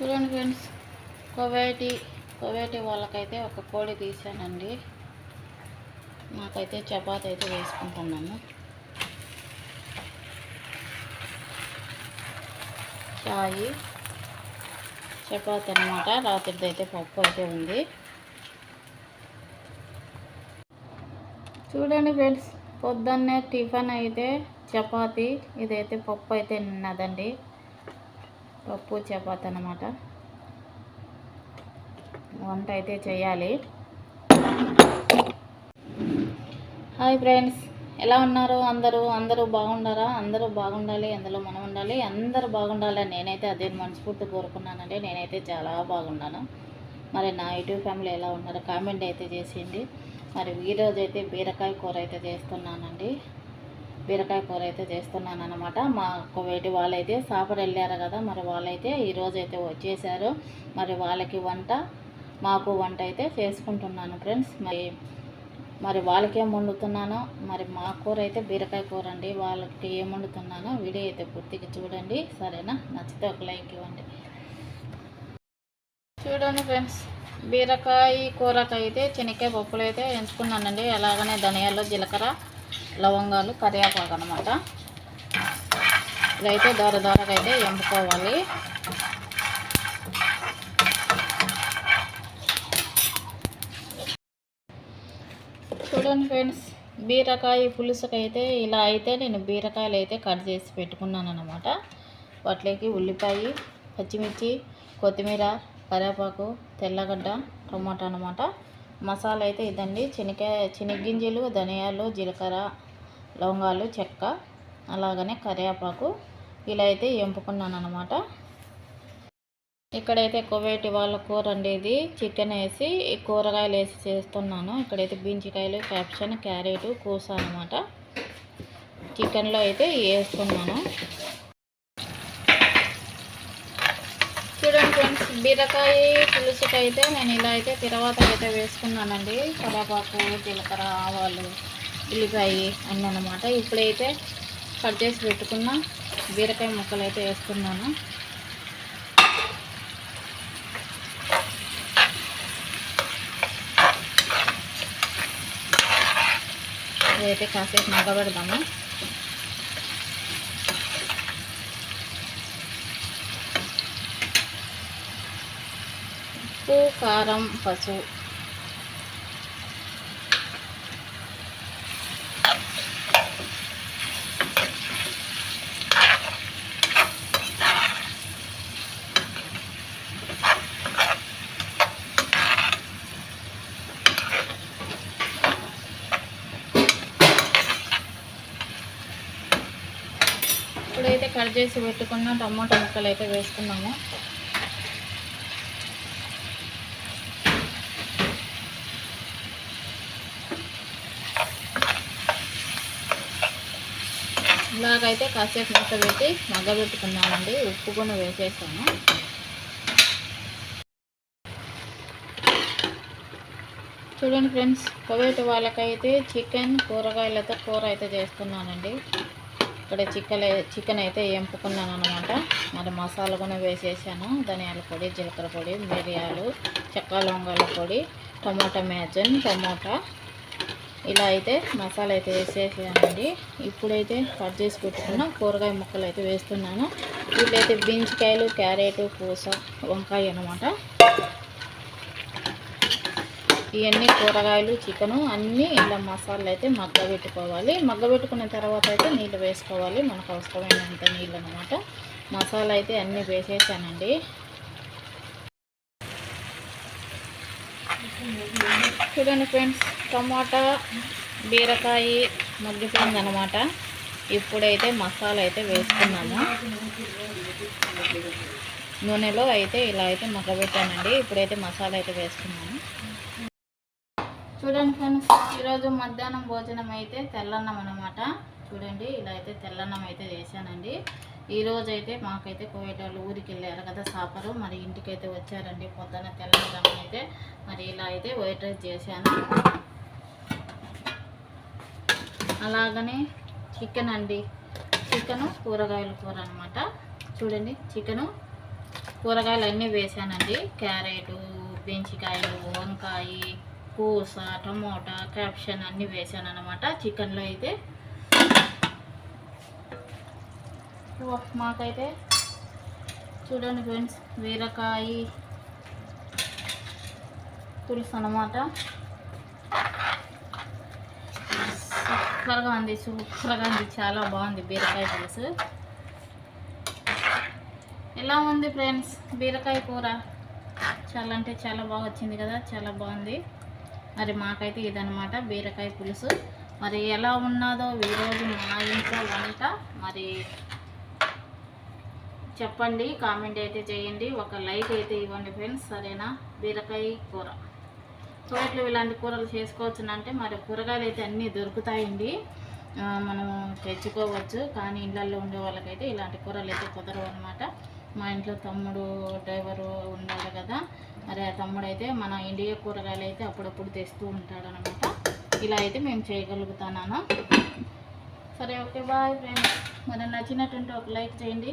చూడండి ఫ్రెండ్స్ కోవేటి కోవేటి వాళ్ళకైతే ఒక కోడి తీసానండి. నాకైతే చపాతి అయితే వేసుకుంటున్నాను చాయి చపాతి అనమాట రాత్రిది అయితే పప్పు అయితే ఉంది. చూడండి ఫ్రెండ్స్ పొద్దున్నే టిఫిన్ అయితే చపాతి ఇదైతే పప్పు అయితే నిన్నదండి పప్పు చపాతి అనమాట వంట అయితే చేయాలి. హాయ్ ఫ్రెండ్స్ ఎలా ఉన్నారు అందరూ? అందరూ బాగుండారా? అందరూ బాగుండాలి అందులో మనం ఉండాలి. అందరూ బాగుండాలి నేనైతే అదే మనస్ఫూర్తి కోరుకున్నానండి. నేనైతే చాలా బాగున్నాను. మరి నా యూట్యూబ్ ఫ్యామిలీ ఎలా ఉన్నారో కామెంట్ అయితే చేసింది. మరి ఈరోజు అయితే బీరకాయ కూర అయితే చేస్తున్నానండి. బీరకాయ కూర అయితే చేస్తున్నాను అనమాట మా వేటి వాళ్ళైతే సాపర్ వెళ్ళారు కదా మరి వాళ్ళైతే ఈరోజు అయితే వచ్చేసారు. మరి వాళ్ళకి వంట మాకు వంట అయితే చేసుకుంటున్నాను ఫ్రెండ్స్. మరి మరి వాళ్ళకి ఏం వండుతున్నానో. మరి మా కూర అయితే బీరకాయ కూర అండి. వాళ్ళకి ఏం వండుతున్నానో వీడియో అయితే పూర్తిగా చూడండి. సరేనా? నచ్చితే ఒక లైక్ ఇవ్వండి. చూడండి ఫ్రెండ్స్ బీరకాయ కూరకైతే శనక్కాయ పప్పులు అయితే ఎంచుకున్నానండి. అలాగనే ధనియాలు జీలకర్ర లవంగాలు కరివేపాకు అనమాట ఇదైతే దార దారగా అయితే ఎంపుకోవాలి. చూడండి ఫ్రెండ్స్ బీరకాయ పులుసుకైతే ఇలా అయితే నేను బీరకాయలు అయితే కట్ చేసి పెట్టుకున్నాను అనమాట వాటిలోకి ఉల్లిపాయ పచ్చిమిర్చి కొత్తిమీర కరివేపాకు తెల్లగడ్డ టమాటా అనమాట మసాలా అయితే ఇదండి. శనగ శనగ్గింజలు ధనియాలు జీలకర్ర లవంగాలు చెక్క అలాగనే కరివేపాకు ఇలా అయితే ఎంపుకున్నాను అనమాట ఇక్కడైతే కొవ్వేటి వాళ్ళ కూర అండి చికెన్ వేసి కూరగాయలు వేసి చేస్తున్నాను. ఇక్కడైతే బీంచికాయలు క్యాప్షన్ క్యారెట్ కూస అనమాట చికెన్లో అయితే వేసుకున్నాను చూడండి ఫ్రెండ్స్ బీరకాయ పులుసుకైతే అయితే నేను ఇలా అయితే తర్వాత అయితే వేసుకున్నానండి. కరివేపాకు జీలకర్ర ఆవాలు ఉల్లిపాయ అన్నమాట. అనమాట ఇప్పుడైతే కట్ చేసి పెట్టుకున్న బీరకాయ ముక్కలు అయితే వేస్తున్నాను. ఇదైతే కాసేపు మగ్గబెడదాము. ఉప్పు కారం పసుపు. ఇప్పుడైతే కట్ చేసి పెట్టుకున్న టమాటా ముక్కలు అయితే వేసుకున్నాము. ఇలాగైతే కాసేపు మూత పెట్టి మగ్గబెట్టుకున్నామండి ఉప్పు కూడా వేసేస్తాము చూడండి ఫ్రెండ్స్ కోవేటి వాళ్ళకైతే చికెన్ కూరగాయలతో కూర అయితే చేస్తున్నానండి. ఇక్కడ చికెన్ చికెన్ అయితే ఎంపుకున్నాను అనమాట మరి మసాలా కూడా వేసేసాను. ధనియాల పొడి జీలకర్ర పొడి మిరియాలు చెక్క లవంగాల పొడి టమాటా మ్యాజన్ టమాటా. ఇలా అయితే మసాలా అయితే వేసేసానండి. ఇప్పుడైతే కట్ చేసి పెట్టుకున్న కూరగాయ ముక్కలు అయితే వేస్తున్నాను. వీటిలో బీన్స్కాయలు క్యారెట్ పూస వంకాయ అనమాట ఇవన్నీ కూరగాయలు చికెను అన్నీ ఇలా మసాలా అయితే మగ్గ పెట్టుకోవాలి. మగ్గ పెట్టుకున్న తర్వాత అయితే నీళ్ళు వేసుకోవాలి. మనకు అవసరమైనంత నీళ్ళు అనమాట మసాలా అయితే అన్నీ వేసేసానండి. చూడండి ఫ్రెండ్స్ టమాటా బీరకాయ మగ్గిపోయింది అనమాట ఇప్పుడైతే మసాలా అయితే వేసుకున్నాము. నూనెలో అయితే ఇలా అయితే మగ్గబెట్టానండి. ఇప్పుడైతే మసాలా అయితే వేసుకున్నాను చూడండి ఫ్రెండ్స్ ఈరోజు మధ్యాహ్నం భోజనం అయితే తెల్లన్నం అనమాట చూడండి ఇలా అయితే తెల్లన్నం అయితే చేశానండి. ఈరోజు అయితే మాకైతే కోవిడ్ వాళ్ళు ఊరికి వెళ్ళారు కదా సాపరు. మరి ఇంటికైతే వచ్చారండి పొద్దున్న తెల్లన్నం అయితే. మరి ఇలా అయితే వైట్ రైస్ చేశాను. అలాగనే చికెన్ అండి. చికెను కూరగాయల కూర అనమాట చూడండి చికెను కూరగాయలు అన్నీ వేసానండి క్యారెట్ బెంచికాయలు వంకాయ కూస టమోటా క్యాప్షన్ అన్నీ వేసాను అనమాట చికెన్లో అయితే ఓ, మాకైతే చూడండి ఫ్రెండ్స్ బీరకాయ పులుసు అనమాట సూపర్గా ఉంది సూపర్గా ఉంది చాలా బాగుంది బీరకాయ పులుసు. ఎలా ఉంది ఫ్రెండ్స్ బీరకాయ కూర? చాలా అంటే చాలా బాగా వచ్చింది కదా చాలా బాగుంది. మరి మాకైతే ఇదనమాట బీరకాయ పులుసు. మరి ఎలా ఉన్నదో ఈరోజు మా ఇంట్లో వంట. మరి చెప్పండి కామెంట్ అయితే చేయండి. ఒక లైక్ అయితే ఇవ్వండి ఫ్రెండ్స్ సరేనా? బీరకాయ కూర. తోటలో ఇలాంటి కూరలు చేసుకోవచ్చునంటే మరి కూరగాయలు అయితే అన్నీ దొరుకుతాయండి. మనం తెచ్చుకోవచ్చు. కానీ ఇళ్ళల్లో ఉండే వాళ్ళకైతే ఇలాంటి కూరలు అయితే కుదరవు అనమాట మా ఇంట్లో తమ్ముడు డ్రైవరు ఉన్నాడు కదా. మరి ఆ తమ్ముడు అయితే మన ఇండియా కూరగాయలు అయితే అప్పుడప్పుడు తెస్తూ ఉంటాడు అనమాట ఇలా అయితే మేము చేయగలుగుతాను సరే ఓకే బాయ్ ఫ్రెండ్స్. మరి నచ్చినటువంటి ఒక లైక్ చేయండి.